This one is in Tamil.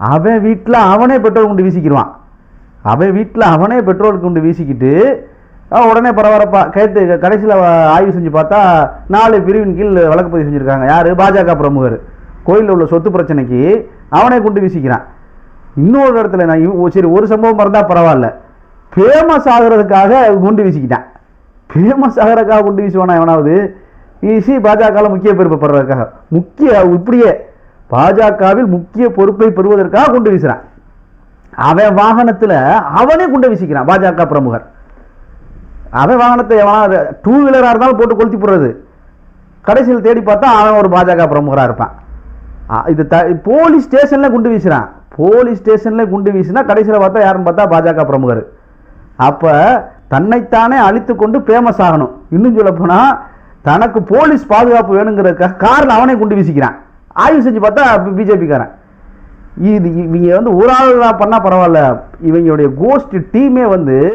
அவன் வீட்டில் அவனே பெட்ரோல் கொண்டு வீசிக்கிடுவான் அவன் வீட்டில் அவனே பெட்ரோல் கொண்டு வீசிக்கிட்டு உடனே பரபரப்பா கேட்டு கடைசியில் ஆய்வு செஞ்சு பார்த்தா நாலு பிரிவின் கீழ் வழக்கு பதிவு செஞ்சுருக்காங்க. யார்? பாஜக பிரமுகர். கோயிலில் உள்ள சொத்து பிரச்சனைக்கு அவனே கொண்டு வீசிக்கிறான். இன்னொரு இடத்துல நான் இவ்- சரி ஒரு சம்பவம் இருந்தால் பரவாயில்ல. ஃபேமஸ் ஆகிறதுக்காக குண்டு வீசிக்கிட்டான். ஃபேமஸ் ஆகிறதுக்காக குண்டு வீசுவானா எவனாவது? வீசி பாஜகவில் முக்கிய பொறுப்பை படுறதுக்காக. முக்கிய இப்படியே பாஜகவில் முக்கிய பொறுப்பை பெறுவதற்காக குண்டு வீசுறான். அவன் வாகனத்தில் அவனே குண்டு வீசிக்கிறான் பாஜக பிரமுகர். அவன் வாகனத்தை எவனா டூ வீலராக இருந்தாலும் போட்டு கொளுத்தி போடுறது. கடைசியில் தேடி பார்த்தா அவன் ஒரு பாஜக பிரமுகராக இருப்பான். இது த போலீஸ் ஸ்டேஷனில் குண்டு வீசுகிறான் போலீஸ் ஸ்டேஷனில் குண்டு வீசினா கடைசியில் பார்த்தா யாருன்னு பார்த்தா பாஜக பிரமுகர். அப்போ தன்னைத்தானே அழித்து கொண்டு ஃபேமஸ் ஆகணும். இன்னும் சொல்லப்போனால் தனக்கு போலீஸ் பாதுகாப்பு வேணுங்கிறதுக்காக காரில் அவனே குண்டு வீசிக்கிறான். ஆய்வு செஞ்சு பார்த்தா பிஜேபிக்காரன். இது இவங்க வந்து ஒரு ஆள் பண்ணால் பரவாயில்ல. இவங்களுடைய கோஸ்ட் டீமே வந்து